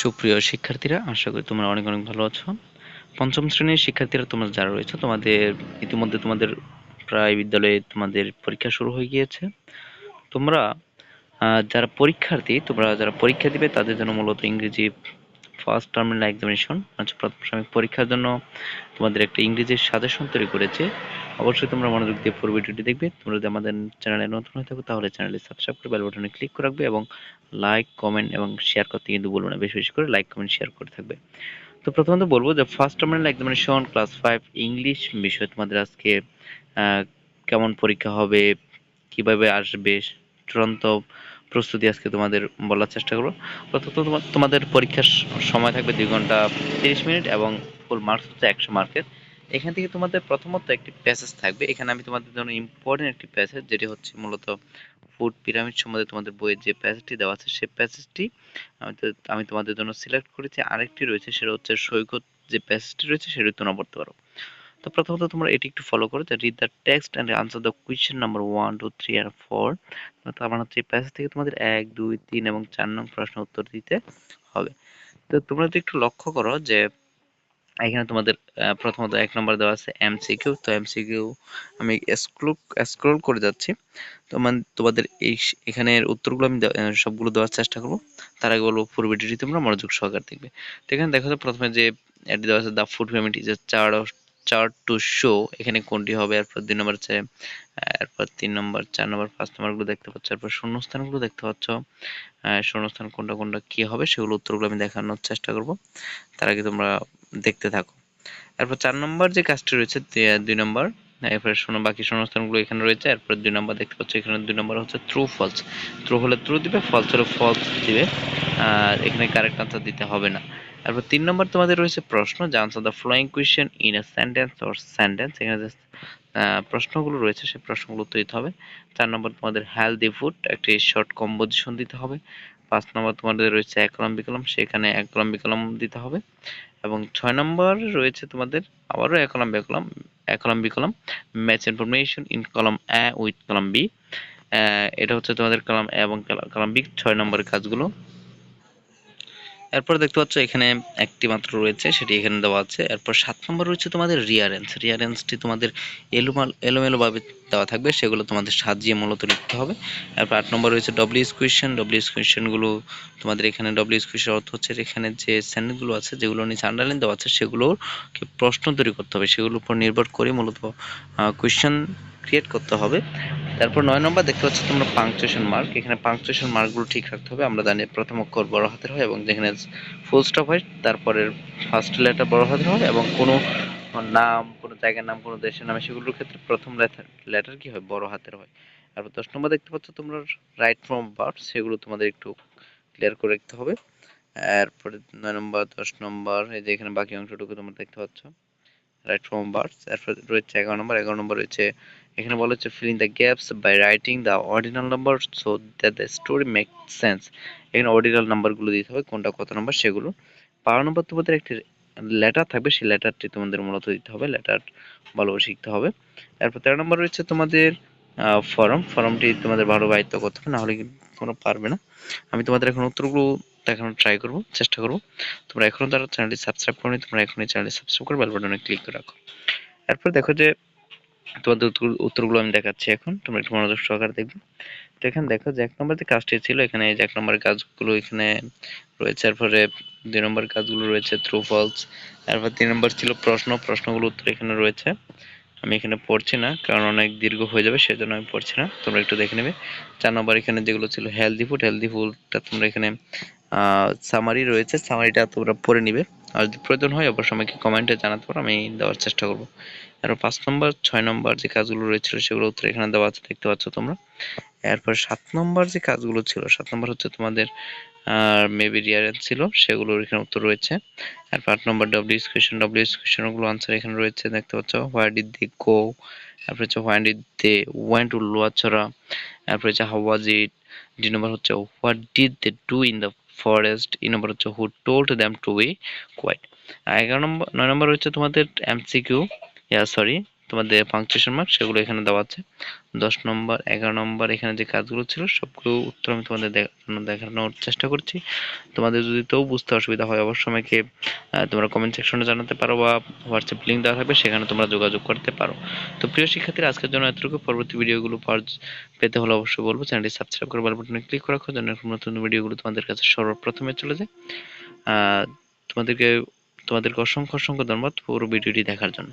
সুপ্রিয় শিক্ষার্থীরা, আশা করি তোমরা অনেক অনেক ভালো আছো। পঞ্চম শ্রেণির শিক্ষার্থীরা তোমরা যারা রয়েছে, তোমাদের ইতিমধ্যে তোমাদের প্রায় বিদ্যালয়ে তোমাদের পরীক্ষা শুরু হয়ে গিয়েছে। তোমরা যারা পরীক্ষার্থী, তোমরা যারা পরীক্ষা দিবে, তাদের জন্য মূলত ইংরেজি ফার্স্ট টার্মিনাল এক্সামিনেশন প্রথম সাময়িক পরীক্ষার জন্য তোমাদের একটা ইংরেজির সাজেশন তৈরি করেছে। অবশ্যই তোমরা মনোযোগ দিয়ে পুরো ভিডিওটি দেখবে। তোমরা যদি আমাদের চ্যানেলে নতুন হয়ে থাকো, তাহলে চ্যানেলটি সাবস্ক্রাইব করে বেল বাটনে ক্লিক করে রাখবে এবং লাইক কমেন্ট এবং শেয়ার করতে কিন্তু বলব না। বেশি বেশি করে লাইক কমেন্ট শেয়ার করে থাকবে। তো প্রথমত বলব যে first terminal examination class five English বিষয় তোমাদের আজকে কেমন পরীক্ষা হবে, কীভাবে আসবে, চূড়ান্ত প্রস্তুতি আজকে তোমাদের বলার চেষ্টা করব। প্রথমত তোমাদের পরীক্ষার সময় থাকবে দুই ঘণ্টা তিরিশ মিনিট এবং ফুল মার্কস হচ্ছে একশো মার্কের এখান থেকে তোমাদের প্রথমত একটি প্যাসেজ থাকবে। এখানে আমি তোমাদের জন্য ইম্পর্টেন্ট একটি প্যাসেজ যেটি হচ্ছে মূলত ফুড পিরামিড সম্বন্ধে তোমাদের বইয়ের যে প্যাসেজটি দেওয়া আছে সেই প্যাসেজটি আমি আমি তোমাদের জন্য সিলেক্ট করেছি। আরেকটি রয়েছে, সেটা হচ্ছে সৈকত যে প্যাসেজটি রয়েছে, সেটি তোমরা পড়তে পারো। তো প্রথমত তোমরা এটি একটু ফলো করো যে read the text and answer the question number one two three R four তার হচ্ছে এই প্যাসেজ থেকে তোমাদের এক, দুই, তিন এবং চার নং প্রশ্ন উত্তর দিতে হবে। তো তোমরা যদি একটু লক্ষ্য করো যে এখানে তোমাদের প্রথমত এক নম্বর দেওয়া আছে এমসিকিউ তো এমসিকিউ আমি স্ক্রোল স্ক্রোল করে যাচ্ছি। তো মানে তোমাদের এই এখানের উত্তরগুলো আমি সবগুলো দেওয়ার চেষ্টা করব। তার আগে বলব পুরো ভিডিওটি তোমরা মনোযোগ সহকারে দেখবে। তো এখানে দেখো প্রথমে যে এটি দেওয়া আছে, দ্য ফুড পেমেন্ট ইজ চার চার টু শো, এখানে কোনটি হবে? এরপর দুই নম্বর আছে এরপর তিন নম্বর, চার নম্বর, পাঁচ নম্বরগুলো দেখতে পাচ্ছ। এরপর শূন্যস্থানগুলো দেখতে পাচ্ছ। শূন্যস্থান কোনটা কোনটা কি হবে, সেগুলো উত্তরগুলো আমি দেখানোর চেষ্টা করব। তার আগে তোমরা দেখতে থাকো। এরপর চার নম্বর যে কাজটি রয়েছে দুই নম্বর, এরপরে শোনো, বাকি শূন্যস্থানগুলো এখানে রয়েছে, এরপর দুই নম্বর দেখতে পাচ্ছ, এখানে দুই নম্বর হচ্ছে ট্রু ফলস ট্রু হলে ট্রু দিবে ফলস হলে ফলস দিবে, আর এখানে কারেক্ট আনসার দিতে হবে না। এরপর তিন নম্বর তোমাদের রয়েছে প্রশ্ন, যে answer the following question in a sentence or sentence এখানে যে প্রশ্নগুলো রয়েছে, সেই প্রশ্নগুলো উত্তর দিতে হবে। চার নম্বর তোমাদের হেলদি ফুড একটি শর্ট কম্পোজিশন দিতে হবে। পাঁচ নম্বর তোমাদের রয়েছে এক কলম বিকলম সেখানে এক কলম বিকলম দিতে হবে। এবং ছয় নম্বর রয়েছে তোমাদের, আবারও এক কলম বিকলম এক column, B column match information in column A with column B এটা হচ্ছে তোমাদের কলাম এ এবং কলাম বি ছয় নম্বরের কাজগুলো। এরপর দেখতে পাচ্ছ এখানে একটি মাত্র রয়েছে, সেটি এখানে দেওয়া আছে। এরপর সাত নম্বর রয়েছে তোমাদের রিয়ারেন্স রিয়ারেন্সটি তোমাদের এলোমাল ভাবে দেওয়া থাকবে, সেগুলো তোমাদের সাজিয়ে মূলত লিখতে হবে। এরপর আট নম্বর রয়েছে ডব্লিউএস কোয়েশ্চেন ডব্লিউএস কোয়েশ্চেনগুলো তোমাদের এখানে ডব্লিউএস কোয়েশ্চেন অর্থ হচ্ছে এখানে যে সেন্টেন্সগুলো আছে, যেগুলো নিচে আন্ডারলাইন দেওয়া আছে সেগুলোর প্রশ্ন তৈরি করতে হবে। সেগুলোর উপর নির্ভর করে মূলত কোয়েশ্চেন ক্রিয়েট করতে হবে। তারপর নয় নম্বর দেখতে পাচ্ছ তোমরা পাংচুয়েশন মার্ক এখানে পাংচুয়েশন মার্কগুলো ঠিক রাখতে হবে। আমরা জানি প্রথম অক্ষর বড় হাতের হয় এবং যেখানে ফুল স্টপ হয়, তারপরের ফার্স্ট লেটার বড় হাতের হয় এবং কোনো নাম, কোনো জায়গার নাম, কোনো দেশের নামে, সেগুলোর ক্ষেত্রে প্রথম লেটার লেটার কি হয়? বড় হাতের হয়। তারপর দশ নম্বর দেখতে পাচ্ছ তোমরা রাইট ফ্রম বার্ড সেগুলো তোমাদের একটু ক্লিয়ার করে রাখতে হবে। এরপরে নয় নম্বর, দশ নম্বর, এই যে এখানে বাকি অংশটুকু তোমরা দেখতে পাচ্ছ। রাইট ফ্রম বার্ডস এরপর রয়েছে এগারো নম্বর এগারো নম্বর রয়েছে, এখানে বলা হচ্ছে filling the gaps by writing the ordinal number so that the story make sense এখানে অর্ডিনাল নাম্বারগুলো দিতে হবে, কোনটা কত নম্বর সেগুলো। বারো নম্বর তোমাদের একটি লেটার থাকবে, সেই লেটারটি তোমাদের মূলত দিতে হবে লেটার ভালোভাবে শিখতে হবে। এরপর তেরো নম্বর রয়েছে তোমাদের ফর্ম ফর্মটি তোমাদের ভালো বায়িত্ব করতে হবে না হলে কিন্তু তোমরা পারবে না। আমি তোমাদের এখন উত্তরগুলো দেখানোর ট্রাই করব, চেষ্টা করব। তোমরা এখনও তারা চ্যানেলটি সাবস্ক্রাইব করনি, তোমরা এখনই চ্যানেলটি সাবস্ক্রাইব করে বেল বাটনে ক্লিক করে রাখো। এরপর দেখো যে, তোমাদের উত্তর- উত্তরগুলো আমি দেখাচ্ছি এখন। তোমরা একটু মনোযোগ সহকারে দেখবে। তো এখানে দেখো যে এক নম্বর যে কাজটি ছিল, এখানে এই যে এক নম্বরের কাজগুলো এখানে রয়েছে। এরপরে দুই নম্বর কাজগুলো রয়েছে ট্রু ফলস এরপর তিন নম্বর ছিল প্রশ্ন। প্রশ্নগুলো উত্তর এখানে রয়েছে। আমি এখানে পড়ছি না, কারণ অনেক দীর্ঘ হয়ে যাবে, সেজন্য আমি পড়ছি না। তোমরা একটু দেখে নেবে। চার নম্বর এখানে যেগুলো ছিল হেলদি ফুড হেলদি ফুডটা তোমরা এখানে সামারি রয়েছে। সামারিটা তোমরা পড়ে নিবে। আর যদি প্রয়োজন হয়, অবশ্যই আমাকে কমেন্টে জানাতে পারো, আমি দেওয়ার চেষ্টা করব। এরপর পাঁচ নম্বর, ছয় নম্বর যে কাজগুলো রয়েছিল সেগুলো উত্তর এখানে দেওয়া আছে, দেখতে পাচ্ছ তোমরা। এরপর সাত নম্বর যে কাজগুলো ছিল, সাত নম্বর হচ্ছে তোমাদের মেবি রিয়ারেন্স ছিল, সেগুলোর এখানে উত্তর রয়েছে। এরপর আট নম্বর ডব্লিউএস কোয়েশ্চেন ডব্লিউএস কোয়েশ্চেনগুলো আনসার এখানে রয়েছে, দেখতে পাচ্ছ। হোয়ার ডিড দে গো তারপর হচ্ছে where did they went to Lawachara তারপর হচ্ছে হাউ ওয়াজ ইট দুই নম্বর হচ্ছে what did they do in the forest এই নম্বর হচ্ছে who told them to be quiet এগারো নম্বর নয় নম্বর হচ্ছে তোমাদের এমসিকিউ ইয়া সরি তোমাদের পাংচুয়েশন মার্ক সেগুলো এখানে দেওয়া আছে। দশ নম্বর, এগারো নম্বর এখানে যে কাজগুলো ছিল সবগুলো উত্তর আমি তোমাদের দেখানোর চেষ্টা করছি। তোমাদের যদি তো বুঝতে অসুবিধা হয় অবশ্যই আমাকে তোমরা কমেন্ট সেকশনে জানাতে পারো বা হোয়াটসঅ্যাপ লিঙ্ক দেওয়া থাকবে, সেখানে তোমরা যোগাযোগ করতে পারো। তো প্রিয় শিক্ষার্থীরা, আজকের জন্য এতটুকু। পরবর্তী ভিডিওগুলো পেতে হলে অবশ্যই বলব, চ্যানেলটি সাবস্ক্রাইব করে বেল বাটনে ক্লিক রাখো, যেন নতুন ভিডিওগুলো তোমাদের কাছে সর্বপ্রথমে চলে যায়। তোমাদেরকে তোমাদেরকে অসংখ্য অসংখ্য ধন্যবাদ পুরো ভিডিওটি দেখার জন্য।